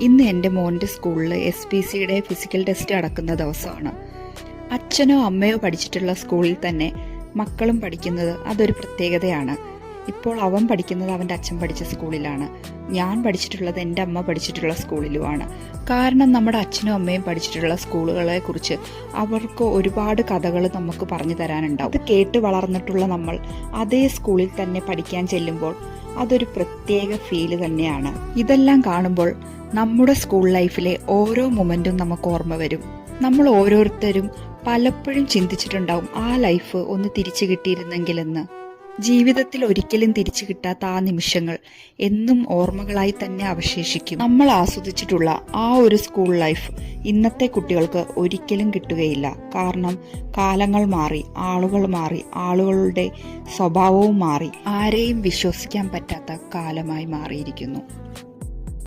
ഇന്ന് എന്റെ മോന്റെ സ്കൂളിൽ എസ് പി സിയുടെ ഫിസിക്കൽ ടെസ്റ്റ് അടക്കുന്ന ദിവസമാണ്. അച്ഛനോ അമ്മയോ പഠിച്ചിട്ടുള്ള സ്കൂളിൽ തന്നെ മക്കളും പഠിക്കുന്നത് അതൊരു പ്രത്യേകതയാണ്. ഇപ്പോൾ അവൻ പഠിക്കുന്നത് അവന്റെ അച്ഛൻ പഠിച്ച സ്കൂളിലാണ്. ഞാൻ പഠിച്ചിട്ടുള്ളത് എന്റെ അമ്മ പഠിച്ചിട്ടുള്ള സ്കൂളിലുമാണ്. കാരണം നമ്മുടെ അച്ഛനും അമ്മയും പഠിച്ചിട്ടുള്ള സ്കൂളുകളെ കുറിച്ച് അവർക്ക് ഒരുപാട് കഥകൾ നമുക്ക് പറഞ്ഞു തരാനുണ്ടാവും. കേട്ട് വളർന്നിട്ടുള്ള നമ്മൾ അതേ സ്കൂളിൽ തന്നെ പഠിക്കാൻ ചെല്ലുമ്പോൾ അതൊരു പ്രത്യേക ഫീൽ തന്നെയാണ്. ഇതെല്ലാം കാണുമ്പോൾ നമ്മുടെ സ്കൂൾ ലൈഫിലെ ഓരോ മൊമെന്റും നമുക്ക് ഓർമ്മ വരും. നമ്മൾ ഓരോരുത്തരും പലപ്പോഴും ചിന്തിച്ചിട്ടുണ്ടാവും ആ ലൈഫ് ഒന്ന് തിരിച്ചു കിട്ടിയിരുന്നെങ്കിൽ കിട്ടിയിരുന്നെങ്കിലെന്ന്. ജീവിതത്തിൽ ഒരിക്കലും തിരിച്ചു കിട്ടാത്ത ആ നിമിഷങ്ങൾ എന്നും ഓർമ്മകളായി തന്നെ അവശേഷിക്കും. നമ്മൾ ആസ്വദിച്ചിട്ടുള്ള ആ ഒരു സ്കൂൾ ലൈഫ് ഇന്നത്തെ കുട്ടികൾക്ക് ഒരിക്കലും കിട്ടുകയില്ല. കാരണം കാലങ്ങൾ മാറി ആളുകൾ മാറി ആളുകളുടെ സ്വഭാവവും മാറി. ആരെയും വിശ്വസിക്കാൻ പറ്റാത്ത കാലമായി മാറിയിരിക്കുന്നു.